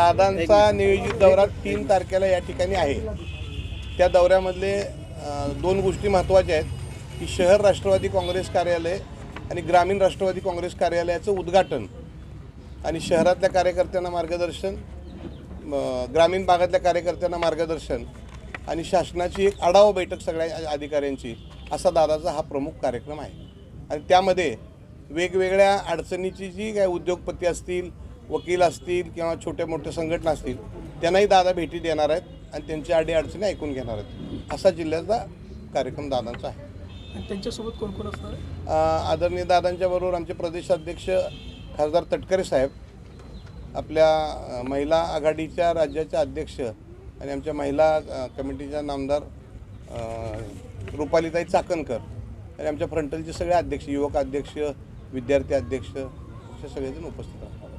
दादांचा नियोजित दौरा तीन तारखेला या ठिकाणी आहे. त्या दौऱ्यामधले दोन गोष्टी महत्त्वाच्या आहेत. की शहर राष्ट्रवादी काँग्रेस कार्यालय आणि ग्रामीण राष्ट्रवादी काँग्रेस कार्यालयाचं उद्घाटन आणि शहरातल्या कार्यकर्त्यांना मार्गदर्शन ग्रामीण भागातल्या कार्यकर्त्यांना मार्गदर्शन आणि शासनाची एक आढावा बैठक सगळ्या अधिकाऱ्यांची असा दादाचा हा प्रमुख कार्यक्रम आहे. आणि त्यामध्ये वेगवेगळ्या अडचणीची जी काय उद्योगपती असतील वकील असतील किंवा छोट्या मोठ्या संघटना असतील त्यांनाही दादा भेटी देणार आहेत आणि त्यांच्या अडी अडचणी ऐकून घेणार आहेत. असा जिल्ह्याचा कार्यक्रम दादांचा आहे. आणि त्यांच्यासोबत कोण कोण असणार आदरणीय दादांच्या बरोबर आमचे प्रदेशाध्यक्ष खासदार तटकरे साहेब आपल्या महिला आघाडीच्या राज्याच्या अध्यक्ष आणि आमच्या महिला कमिटीच्या नामदार रुपालीताई चाकणकर आणि आमच्या फ्रंटलचे सगळे अध्यक्ष युवक अध्यक्ष विद्यार्थी अध्यक्ष असे सगळेजण उपस्थित आहेत.